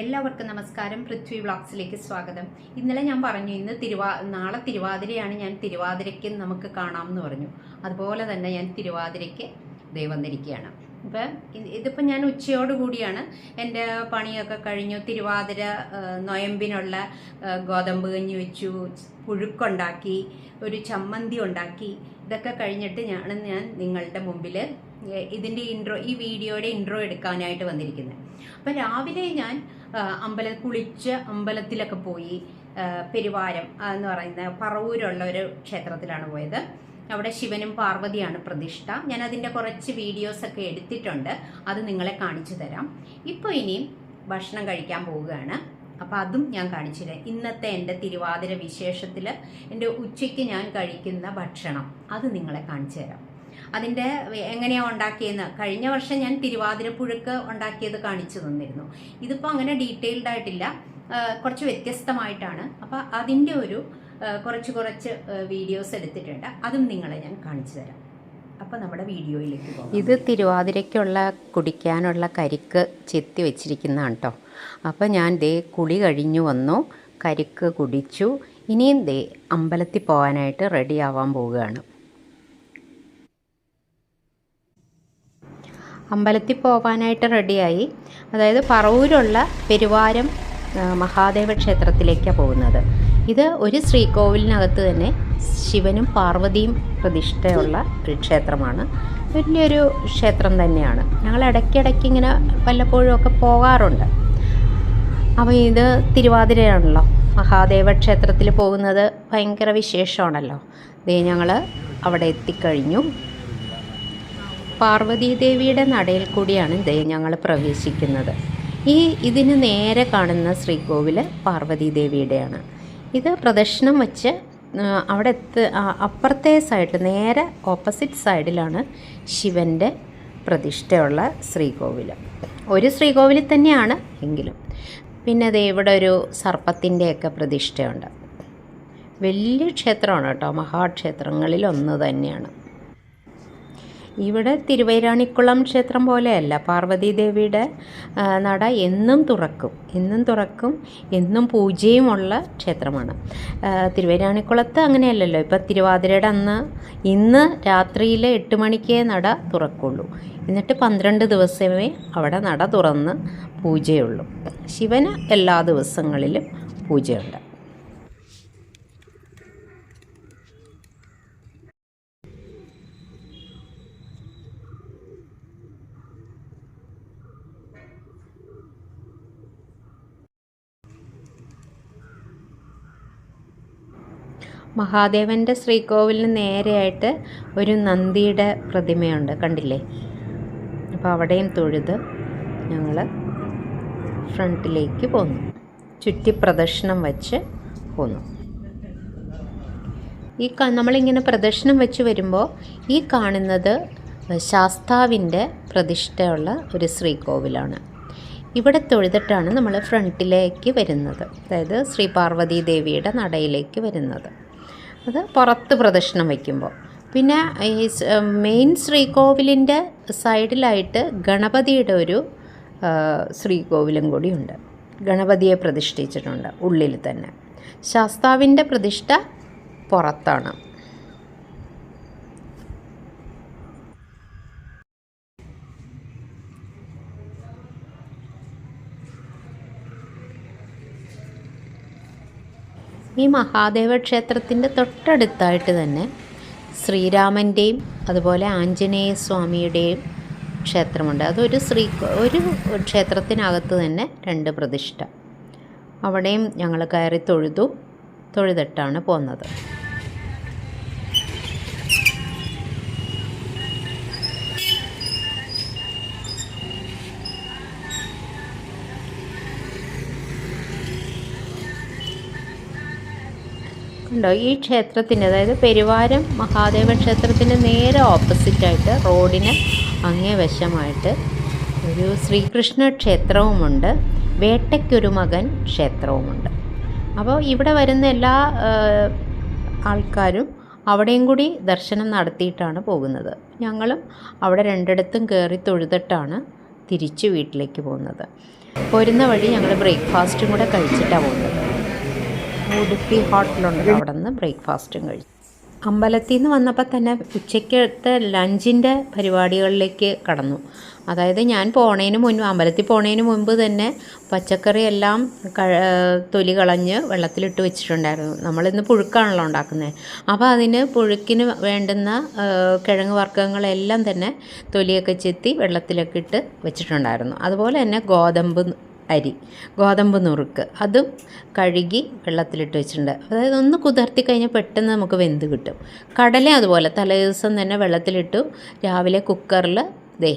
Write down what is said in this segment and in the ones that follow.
എല്ലാവർക്കും നമസ്കാരം. പൃഥ്വി വ്ളോഗ്സിലേക്ക് സ്വാഗതം. ഇന്നലെ ഞാൻ പറഞ്ഞു ഇന്ന് തിരുവാ നാളെ തിരുവാതിരയാണ് ഞാൻ തിരുവാതിരയ്ക്ക് നമുക്ക് കാണാം എന്ന് പറഞ്ഞു. അതുപോലെ തന്നെ ഞാൻ തിരുവാതിരയ്ക്ക് ദേ വന്നിരിക്കുകയാണ്. ഇപ്പം ഇതിപ്പോൾ ഞാൻ ഉച്ചയോടുകൂടിയാണ് എന്റെ പണിയൊക്കെ കഴിഞ്ഞു. തിരുവാതിര നൊയമ്പിനുള്ള ഗോതമ്പ് കഞ്ഞി വെച്ചു പുഴുക്കുണ്ടാക്കി ഒരു ചമ്മന്തി ഉണ്ടാക്കി. ഇതൊക്കെ കഴിഞ്ഞിട്ട് ഞാൻ ഞാൻ നിങ്ങളുടെ മുമ്പിൽ ഇതിന്റെ ഇൻട്രോ ഈ വീഡിയോയുടെ ഇൻട്രോ എടുക്കാനായിട്ട് വന്നിരിക്കുന്നത് അപ്പം രാവിലെ ഞാൻ അമ്പല കുളിച്ച് അമ്പലത്തിലൊക്കെ പോയി പെരുവാരം എന്ന് പറയുന്ന പറവൂരുള്ള ഒരു ക്ഷേത്രത്തിലാണ് പോയത്. അവിടെ ശിവനും പാർവതിയാണ് പ്രതിഷ്ഠ. ഞാൻ അതിന്റെ കുറച്ച് വീഡിയോസൊക്കെ എടുത്തിട്ടുണ്ട്. അത് നിങ്ങളെ കാണിച്ചു തരാം. ഇപ്പോൾ ഇനിയും ഭക്ഷണം കഴിക്കാൻ പോവുകയാണ്. അപ്പോൾ അതും ഞാൻ കാണിച്ചു തരാം. ഇന്നത്തെ എന്റെ തിരുവാതിര വിശേഷത്തിൽ എന്റെ ഉച്ചയ്ക്ക് ഞാൻ കഴിക്കുന്ന ഭക്ഷണം അത് നിങ്ങളെ കാണിച്ചു തരാം. അതിന്റെ എങ്ങനെയാണ് ഉണ്ടാക്കിയെന്ന്. കഴിഞ്ഞ വർഷം ഞാൻ തിരുവാതിര പുഴുക്ക് ഉണ്ടാക്കിയത് കാണിച്ചു തന്നിരുന്നു. ഇതിപ്പോൾ അങ്ങനെ ഡീറ്റെയിൽഡ് ആയിട്ടില്ല. കുറച്ച് വ്യത്യസ്തമായിട്ടാണ്. അപ്പോൾ അതിന്റെ ഒരു കുറച്ച് കുറച്ച് വീഡിയോസ് എടുത്തിട്ടുണ്ട്. അതും നിങ്ങളെ ഞാൻ കാണിച്ചു തരാം. അപ്പോൾ നമ്മുടെ വീഡിയോയിലേക്ക് പോകാം. ഇത് തിരുവാതിരയ്ക്കുള്ള കുടിക്കാനുള്ള കരിക്ക് ചെത്തി വെച്ചിരിക്കുന്നതാണ് കേട്ടോ അപ്പോൾ ഞാൻ ദേ കുളി കഴിഞ്ഞു വന്നു. കരിക്ക് കുടിച്ചു. ഇനിയും ദേ അമ്പലത്തിൽ പോകാനായിട്ട് റെഡി ആവാൻ പോവുകയാണ്. അമ്പലത്തിൽ പോകാനായിട്ട് റെഡിയായി. അതായത് പറവൂരുള്ള പെരുവാരം മഹാദേവ ക്ഷേത്രത്തിലേക്കാണ് പോകുന്നത്. ഇത് ഒരു ശ്രീകോവിലിനകത്ത് തന്നെ ശിവനും പാർവതിയും പ്രതിഷ്ഠയുള്ള ഒരു ക്ഷേത്രമാണ്. വലിയൊരു ക്ഷേത്രം തന്നെയാണ്. ഞങ്ങൾ ഇടയ്ക്കിടയ്ക്ക് ഇങ്ങനെ വല്ലപ്പോഴും ഒക്കെ പോകാറുണ്ട്. അപ്പോൾ ഇത് തിരുവാതിരയാണല്ലോ. മഹാദേവ ക്ഷേത്രത്തിൽ പോകുന്നത് ഭയങ്കര വിശേഷമാണല്ലോ. ഇത് ഞങ്ങൾ അവിടെ എത്തിക്കഴിഞ്ഞു. പാർവതീ ദേവിയുടെ നടയിൽ കൂടിയാണ് ദേ ഞങ്ങൾ പ്രവേശിക്കുന്നത്. ഈ ഇതിന് നേരെ കാണുന്ന ശ്രീകോവിൽ പാർവതീദേവിയുടെയാണ്. ഇത് പ്രദക്ഷിണം വച്ച് അവിടെ എത്ത് അപ്പുറത്തെ സൈഡ് നേരെ ഓപ്പോസിറ്റ് സൈഡിലാണ് ശിവന്റെ പ്രതിഷ്ഠയുള്ള ശ്രീകോവിൽ ഒരു ശ്രീകോവിലിൽ തന്നെയാണ് എങ്കിലും. പിന്നെ ദേ ഇവിടെ ഒരു സർപ്പത്തിന്റെയൊക്കെ പ്രതിഷ്ഠയുണ്ട്. വലിയ ക്ഷേത്രമാണ് കേട്ടോ മഹാക്ഷേത്രങ്ങളിൽ ഒന്ന് തന്നെയാണ്. ഇവിടെ തിരുവൈരാണിക്കുളം ക്ഷേത്രം പോലെയല്ല. പാർവതി ദേവിയുടെ നട എന്നും തുറക്കും. എന്നും തുറക്കും എന്നും പൂജയുമുള്ള ക്ഷേത്രമാണ്. തിരുവൈരാണിക്കുളത്ത് അങ്ങനെയല്ലല്ലോ. ഇപ്പം തിരുവാതിരയുടെ അന്ന് ഇന്ന് രാത്രിയിൽ എട്ട് മണിക്കേ നട തുറക്കുള്ളൂ. എന്നിട്ട് പന്ത്രണ്ട് ദിവസമേ അവിടെ നട തുറന്ന് പൂജയുള്ളൂ. ശിവന് എല്ലാ ദിവസങ്ങളിലും പൂജയുണ്ട്. മഹാദേവന്റെ ശ്രീകോവിലിന് നേരെയായിട്ട് ഒരു നന്ദിയുടെ പ്രതിമയുണ്ട്. കണ്ടില്ലേ? അപ്പോൾ അവിടെയും തൊഴുത് ഞങ്ങൾ ഫ്രണ്ടിലേക്ക് പോന്നു. ചുറ്റി പ്രദക്ഷിണം വച്ച് പോന്നു. ഈ നമ്മളിങ്ങനെ പ്രദക്ഷിണം വെച്ച് വരുമ്പോൾ ഈ കാണുന്നത് ശാസ്താവിന്റെ പ്രതിഷ്ഠയുള്ള ഒരു ശ്രീകോവിലാണ്. ഇവിടെ തൊഴുതിട്ടാണ് നമ്മൾ ഫ്രണ്ടിലേക്ക് വരുന്നത്. അതായത് ശ്രീ പാർവതി ദേവിയുടെ നടയിലേക്ക് വരുന്നത്. അത് പുറത്ത് പ്രദക്ഷിണം വയ്ക്കുമ്പോൾ. പിന്നെ ഈ മെയിൻ ശ്രീകോവിലിന്റെ സൈഡിലായിട്ട് ഗണപതിയുടെ ഒരു ശ്രീകോവിലും കൂടിയുണ്ട്. ഗണപതിയെ പ്രതിഷ്ഠിച്ചിട്ടുണ്ട് ഉള്ളിൽ തന്നെ. ശാസ്താവിന്റെ പ്രതിഷ്ഠ പുറത്താണ്. ഈ മഹാദേവ ക്ഷേത്രത്തിന്റെ തൊട്ടടുത്തായിട്ട് തന്നെ ശ്രീരാമന്റെയും അതുപോലെ ആഞ്ജനേയ സ്വാമിയുടെയും ക്ഷേത്രമുണ്ട്. അതൊരു ശ്രീ ഒരു ക്ഷേത്രത്തിനകത്ത് തന്നെ രണ്ട് പ്രതിഷ്ഠ. അവിടെയും ഞങ്ങൾ കയറി തൊഴുതു. തൊഴുതിട്ടാണ് പോന്നത്. കണ്ടോ ഈ ക്ഷേത്രത്തിന്റെ അതായത് പെരുവാരം മഹാദേവ ക്ഷേത്രത്തിന്റെ നേരെ ഓപ്പോസിറ്റായിട്ട് റോഡിന് അങ്ങേ വശമായിട്ട് ഒരു ശ്രീകൃഷ്ണ ക്ഷേത്രവുമുണ്ട്. വേട്ടയ്ക്കൊരു മകൻ ക്ഷേത്രവുമുണ്ട്. അപ്പോൾ ഇവിടെ വരുന്ന എല്ലാ ആൾക്കാരും അവിടെയും കൂടി ദർശനം നടത്തിയിട്ടാണ് പോകുന്നത്. ഞങ്ങളും അവിടെ രണ്ടിടത്തും കയറി തൊഴുതിട്ടാണ് തിരിച്ച് വീട്ടിലേക്ക് പോകുന്നത്. പോരുന്ന വഴി ഞങ്ങൾ ബ്രേക്ക്ഫാസ്റ്റും കൂടെ കഴിച്ചിട്ടാണ് പോകുന്നത്. ഉടുപ്പി ഹോട്ടലുണ്ട്. അവിടെ നിന്ന് ബ്രേക്ക്ഫാസ്റ്റും കഴിച്ചു. അമ്പലത്തിൽ നിന്ന് വന്നപ്പോൾ തന്നെ ഉച്ചയ്ക്കത്തെ ലഞ്ചിന്റെ പരിപാടികളിലേക്ക് കടന്നു. അതായത് ഞാൻ പോണേന് മുൻപ് അമ്പലത്തിൽ പോണേന് മുൻപ് തന്നെ പച്ചക്കറി എല്ലാം തൊലി കളഞ്ഞ് വെള്ളത്തിലിട്ട് വെച്ചിട്ടുണ്ടായിരുന്നു. നമ്മളിന്ന് പുഴുക്കാണല്ലോ ഉണ്ടാക്കുന്നത് അപ്പോൾ അതിന് പുഴുക്കിന് വേണ്ടുന്ന കിഴങ്ങ് വർഗങ്ങളെല്ലാം തന്നെ തൊലിയൊക്കെ ചെത്തി വെള്ളത്തിലൊക്കെ ഇട്ട് വെച്ചിട്ടുണ്ടായിരുന്നു. അതുപോലെ തന്നെ ഗോതമ്പ് അരി ഗോതമ്പ് നുറുക്ക്. അതും കഴുകി വെള്ളത്തിലിട്ട് വെച്ചിട്ടുണ്ട്. അതായത് ഒന്ന് കുതിർത്തി കഴിഞ്ഞാൽ പെട്ടെന്ന് നമുക്ക് വെന്ത് കിട്ടും. കടല അതുപോലെ തലേ ദിവസം തന്നെ വെള്ളത്തിലിട്ടു രാവിലെ കുക്കറിൽ ദേ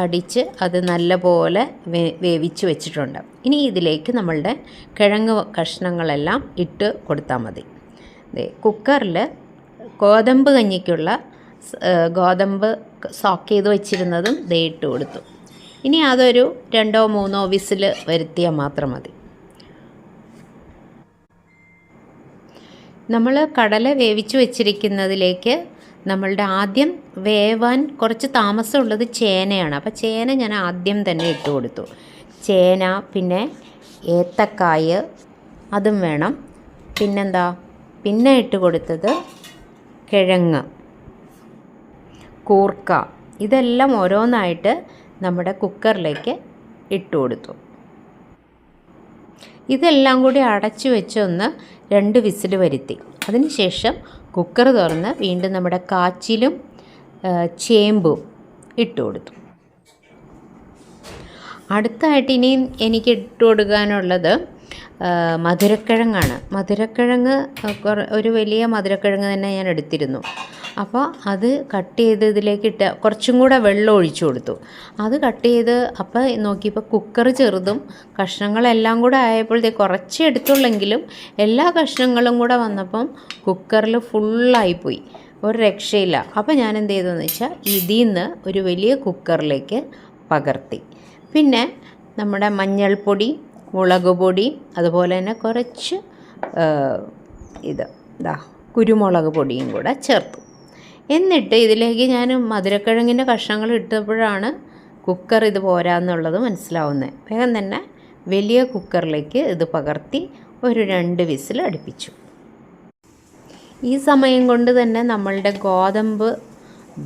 അടിച്ച് അത് നല്ലപോലെ വേ വേവിച്ച് വെച്ചിട്ടുണ്ട്. ഇനി ഇതിലേക്ക് നമ്മളുടെ കിഴങ്ങ് കഷ്ണങ്ങളെല്ലാം ഇട്ട് കൊടുത്താൽ മതി. ദേ കുക്കറിൽ ഗോതമ്പ് കഞ്ഞിക്കുള്ള ഗോതമ്പ് സോക്ക് ചെയ്ത് വെച്ചിരുന്നതും ദേ ഇട്ട് കൊടുത്തു. ഇനി അതൊരു രണ്ടോ മൂന്നോ വിസിൽ വരുത്തിയാൽ മാത്രം മതി. നമ്മൾ കടല വേവിച്ചു വെച്ചിരിക്കുന്നതിലേക്ക് നമ്മളുടെ ആദ്യം വേവാൻ കുറച്ച് താമസമുള്ളത് ചേനയാണ്. അപ്പോൾ ചേന ഞാൻ ആദ്യം തന്നെ ഇട്ട് കൊടുത്തു. ചേന പിന്നെ ഏത്തക്കായ് അതും വേണം. പിന്നെന്താ? പിന്നെ ഇട്ട് കൊടുത്തത് കിഴങ്ങ് കൂർക്ക. ഇതെല്ലാം ഓരോന്നായിട്ട് നമ്മുടെ കുക്കറിലേക്ക് ഇട്ട് കൊടുത്തു. ഇതെല്ലാം കൂടി അടച്ചു വെച്ച് ഒന്ന് രണ്ട് വിസിൽ വരുത്തി. അതിനുശേഷം കുക്കർ തുറന്ന് വീണ്ടും നമ്മുടെ കാച്ചിലും ചേമ്പും ഇട്ട് കൊടുത്തു. അടുത്തായിട്ട് ഇനിയും എനിക്ക് ഇട്ട് കൊടുക്കാനുള്ളത് മധുരക്കിഴങ്ങാണ്. മധുരക്കിഴങ്ങ് ഒരു വലിയ മധുരക്കിഴങ്ങ് തന്നെ ഞാൻ എടുത്തിരുന്നു. അപ്പോൾ അത് കട്ട് ചെയ്ത് ഇതിലേക്ക് ഇട്ട് കുറച്ചും കൂടെ വെള്ളം ഒഴിച്ചു കൊടുത്തു. അത് കട്ട് ചെയ്ത് അപ്പോൾ നോക്കിയപ്പോൾ കുക്കർ ചെറുതും കഷ്ണങ്ങളെല്ലാം കൂടെ ആയപ്പോഴത്തേക്ക് കുറച്ച് എടുത്തുള്ളെങ്കിലും എല്ലാ കഷ്ണങ്ങളും കൂടെ വന്നപ്പം കുക്കറിൽ ഫുള്ളായിപ്പോയി ഒരു രക്ഷയില്ല. അപ്പോൾ ഞാൻ എന്ത് ചെയ്തതെന്ന് വെച്ചാൽ ഇതിൽ നിന്ന് ഒരു വലിയ കുക്കറിലേക്ക് പകർത്തി. പിന്നെ നമ്മുടെ മഞ്ഞൾപ്പൊടി മുളക് പൊടി അതുപോലെ തന്നെ കുറച്ച് ഇത് ഇതാ കുരുമുളക് പൊടിയും കൂടെ ചേർത്തു. എന്നിട്ട് ഇതിലേക്ക് ഞാൻ മധുരക്കിഴങ്ങിന്റെ കഷ്ണങ്ങൾ ഇട്ടപ്പോഴാണ് കുക്കർ ഇത് പോരാന്നുള്ളത് മനസ്സിലാവുന്നത് വേഗം തന്നെ വലിയ കുക്കറിലേക്ക് ഇത് പകർത്തി ഒരു രണ്ട് വിസിൽ അടുപ്പിച്ചു. ഈ സമയം കൊണ്ട് തന്നെ നമ്മളുടെ ഗോതമ്പ്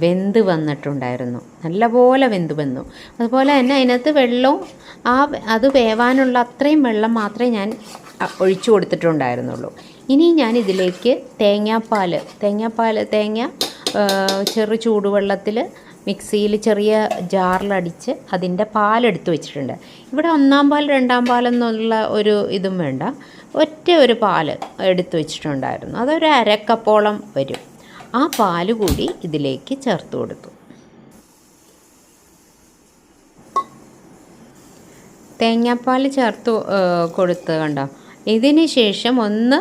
വെന്ത് വന്നിട്ടുണ്ടായിരുന്നു. നല്ലപോലെ വെന്ത് വന്നു. അതുപോലെ തന്നെ അതിനകത്ത് വെള്ളവും ആ അത് വേവാനുള്ള അത്രയും വെള്ളം മാത്രമേ ഞാൻ ഒഴിച്ചു കൊടുത്തിട്ടുണ്ടായിരുന്നുള്ളൂ. ഇനി ഞാൻ ഇതിലേക്ക് തേങ്ങാപ്പാൽ തേങ്ങാപ്പാൽ തേങ്ങ ചെറു ചൂടുവെള്ളത്തിൽ മിക്സിയിൽ ചെറിയ ജാറിലടിച്ച് അതിന്റെ പാലെടുത്ത് വെച്ചിട്ടുണ്ട്. ഇവിടെ ഒന്നാം പാൽ രണ്ടാം പാലെന്നുള്ള ഒരു ഇതും വേണ്ട. ഒറ്റ ഒരു പാൽ എടുത്ത് വെച്ചിട്ടുണ്ടായിരുന്നു. അതൊരു അരക്കപ്പോളം വരും. ആ പാൽ കൂടി ഇതിലേക്ക് ചേർത്ത് കൊടുത്തു. തേങ്ങാപ്പാൽ ചേർത്ത് കൊടുത്ത് കണ്ടോ? ഇതിന് ശേഷം ഒന്ന്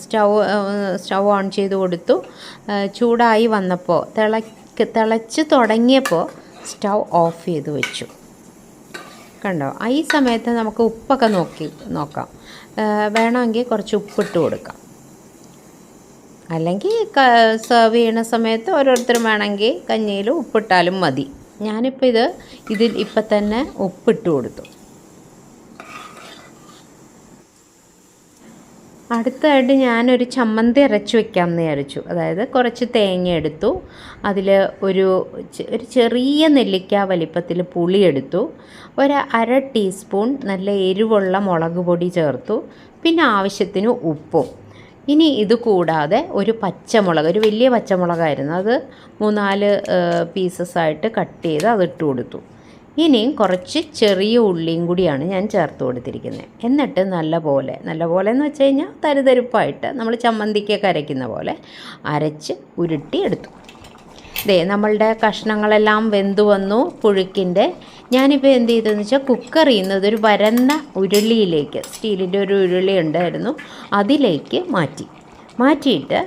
സ്റ്റൗ സ്റ്റൗ ഓൺ ചെയ്ത് കൊടുത്തു. ചൂടായി വന്നപ്പോൾ തിളക്ക് തിളച്ച് തുടങ്ങിയപ്പോൾ സ്റ്റൗ ഓഫ് ചെയ്ത് വെച്ചു. കണ്ടോ? ഈ സമയത്ത് നമുക്ക് ഉപ്പൊക്കെ നോക്കി നോക്കാം. വേണമെങ്കിൽ കുറച്ച് ഉപ്പിട്ട് കൊടുക്കാം. അല്ലെങ്കിൽ സെർവ് ചെയ്യുന്ന സമയത്ത് ഓരോരുത്തരും വേണമെങ്കിൽ കഞ്ഞിയിൽ ഉപ്പിട്ടാലും മതി. ഞാനിപ്പോൾ ഇത് ഇതിൽ ഇപ്പം തന്നെ ഉപ്പിട്ട് കൊടുത്തു. അടുത്തായിട്ട് ഞാനൊരു ചമ്മന്തി അരച്ച് വെക്കാമെന്ന് വിചാരിച്ചു. അതായത് കുറച്ച് തേങ്ങ എടുത്തു. അതിൽ ഒരു ഒരു ചെറിയ നെല്ലിക്ക വലിപ്പത്തിൽ പുളി എടുത്തു. ഒരു അര ടീസ്പൂൺ നല്ല എരിവുള്ള മുളക് പൊടി ചേർത്തു. പിന്നെ ആവശ്യത്തിന് ഉപ്പും. ഇനി ഇത് കൂടാതെ ഒരു പച്ചമുളക് ഒരു വലിയ പച്ചമുളകായിരുന്നു. അത് മൂന്നാൽ പീസസ് ആയിട്ട് കട്ട് ചെയ്ത് അതിട്ട് കൊടുത്തു. ഇനിയും കുറച്ച് ചെറിയ ഉള്ളിയും കൂടിയാണ് ഞാൻ ചേർത്ത് കൊടുത്തിരിക്കുന്നത്. എന്നിട്ട് നല്ല പോലെ നല്ല പോലെ എന്ന് വെച്ച് കഴിഞ്ഞാൽ തരുതരുപ്പായിട്ട് നമ്മൾ ചമ്മന്തിക്കൊക്കെ അരയ്ക്കുന്ന പോലെ അരച്ച് ഉരുട്ടി എടുത്തു. ദേ നമ്മളുടെ കഷ്ണങ്ങളെല്ലാം വെന്തു വന്നു പുഴുക്കിന്റെ. ഞാനിപ്പോൾ എന്ത് ചെയ്തതെന്ന് വെച്ചാൽ കുക്കറിൽ നിന്ന് ഇതൊരു വരന്ന ഉരുളിയിലേക്ക് സ്റ്റീലിന്റെ ഒരു ഉരുളി ഉണ്ടായിരുന്നു അതിലേക്ക് മാറ്റി. മാറ്റിയിട്ട്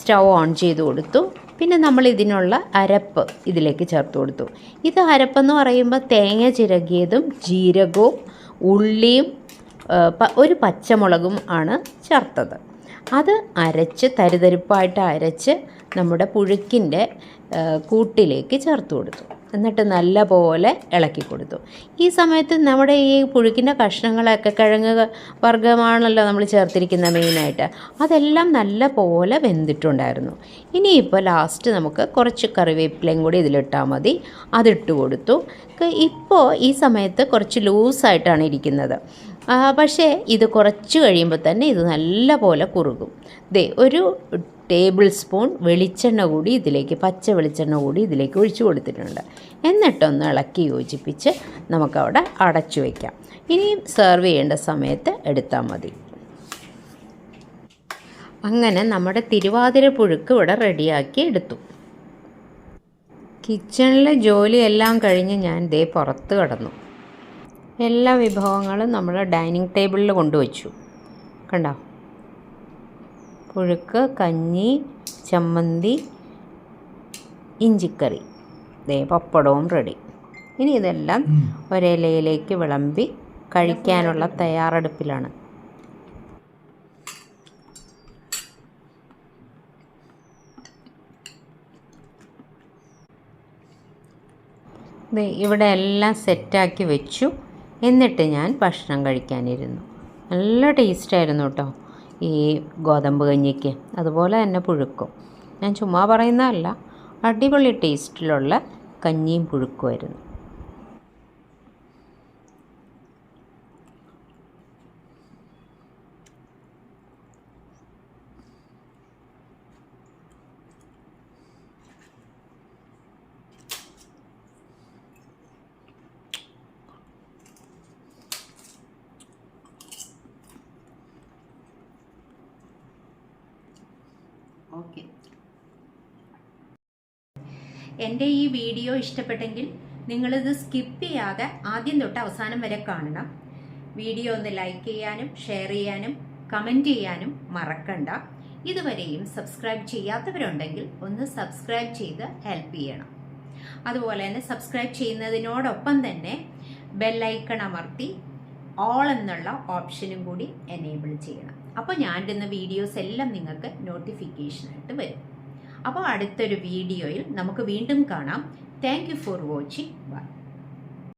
സ്റ്റൗ ഓൺ ചെയ്ത് കൊടുത്തു. പിന്നെ നമ്മൾ ഇതിനുള്ള അരപ്പ് ഇതിലേക്ക് ചേർത്ത് കൊടുത്തു. ഇത് അരപ്പെന്ന് പറയുമ്പോൾ തേങ്ങ ചിരകിയതും ജീരകവും ഉള്ളിയും ഒരു പച്ചമുളകും ആണ് ചേർത്തത്. അത് അരച്ച് തരിതരിപ്പായിട്ട് അരച്ച് നമ്മുടെ പുഴുക്കിന്റെ കൂട്ടിലേക്ക് ചേർത്ത് കൊടുത്തു. എന്നിട്ട് നല്ല പോലെ ഇളക്കി കൊടുത്തു. ഈ സമയത്ത് നമ്മുടെ ഈ പുഴുക്കിന്റെ കഷ്ണങ്ങളൊക്കെ കിഴങ്ങ് വർഗമാണല്ലോ നമ്മൾ ചേർത്തിരിക്കുന്ന മെയിനായിട്ട്. അതെല്ലാം നല്ല പോലെ വെന്തിട്ടുണ്ടായിരുന്നു. ഇനിയിപ്പോൾ ലാസ്റ്റ് നമുക്ക് കുറച്ച് കറിവേപ്പിലയും കൂടി ഇതിലിട്ടാൽ മതി. അതിട്ട് കൊടുത്തു. ഇപ്പോൾ ഈ സമയത്ത് കുറച്ച് ലൂസായിട്ടാണ് ഇരിക്കുന്നത്. പക്ഷേ ഇത് കുറച്ച് കഴിയുമ്പോൾ തന്നെ ഇത് നല്ല പോലെ കുറുകും. ദേ ഒരു ടേബിൾ സ്പൂൺ വെളിച്ചെണ്ണ കൂടി ഇതിലേക്ക് പച്ച വെളിച്ചെണ്ണ കൂടി ഇതിലേക്ക് ഒഴിച്ചു കൊടുത്തിട്ടുണ്ട്. എന്നിട്ടൊന്ന് ഇളക്കി യോജിപ്പിച്ച് നമുക്കവിടെ അടച്ചു വയ്ക്കാം ഇനിയും സെർവ് ചെയ്യേണ്ട സമയത്ത് എടുത്താൽ മതി. അങ്ങനെ നമ്മുടെ തിരുവാതിര പുഴുക്ക് ഇവിടെ റെഡിയാക്കി എടുത്തു. കിച്ചണിലെ ജോലിയെല്ലാം കഴിഞ്ഞ് ഞാൻ ദേ പുറത്ത് കടന്നു. എല്ലാ വിഭവങ്ങളും നമ്മൾ ഡൈനിങ് ടേബിളിൽ കൊണ്ടുവച്ചു. കണ്ടോ? പുഴുക്ക് കഞ്ഞി ചമ്മന്തി ഇഞ്ചിക്കറി. ദേ പപ്പടവും റെഡി ഇനി ഇതെല്ലാം ഒരിലയിലേക്ക് വിളമ്പി കഴിക്കാനുള്ള തയ്യാറെടുപ്പിലാണ്. ഇവിടെ എല്ലാം സെറ്റാക്കി വെച്ചു. എന്നിട്ട് ഞാൻ ഭക്ഷണം കഴിക്കാനിരുന്നു. നല്ല ടേസ്റ്റായിരുന്നു കേട്ടോ. ഈ ഗോതമ്പ് കഞ്ഞിക്ക്. അതുപോലെ തന്നെ പുഴുക്കും. ഞാൻ ചുമ്മാ പറയുന്നതല്ല അടിപൊളി ടേസ്റ്റിലുള്ള കഞ്ഞിയും പുഴുക്കുമായിരുന്നു. എന്റെ ഈ വീഡിയോ ഇഷ്ടപ്പെട്ടെങ്കിൽ നിങ്ങളിത് സ്കിപ്പ് ചെയ്യാതെ ആദ്യം തൊട്ട് അവസാനം വരെ കാണണം. വീഡിയോ ഒന്ന് ലൈക്ക് ചെയ്യാനും ഷെയർ ചെയ്യാനും കമന്റ് ചെയ്യാനും മറക്കണ്ട. ഇതുവരെയും സബ്സ്ക്രൈബ് ചെയ്യാത്തവരുണ്ടെങ്കിൽ ഒന്ന് സബ്സ്ക്രൈബ് ചെയ്ത് ഹെൽപ്പ് ചെയ്യണം. അതുപോലെ തന്നെ സബ്സ്ക്രൈബ് ചെയ്യുന്നതിനോടൊപ്പം തന്നെ ബെല്ലൈക്കൺ അമർത്തി ഓൾ എന്നുള്ള ഓപ്ഷനും കൂടി എനേബിൾ ചെയ്യണം. അപ്പോൾ ഞാൻ ഇടുന്ന വീഡിയോസ് എല്ലാം നിങ്ങൾക്ക് നോട്ടിഫിക്കേഷനായിട്ട് വരും. അപ്പോൾ അടുത്തൊരു വീഡിയോയിൽ നമുക്ക് വീണ്ടും കാണാം. Thank for watching bye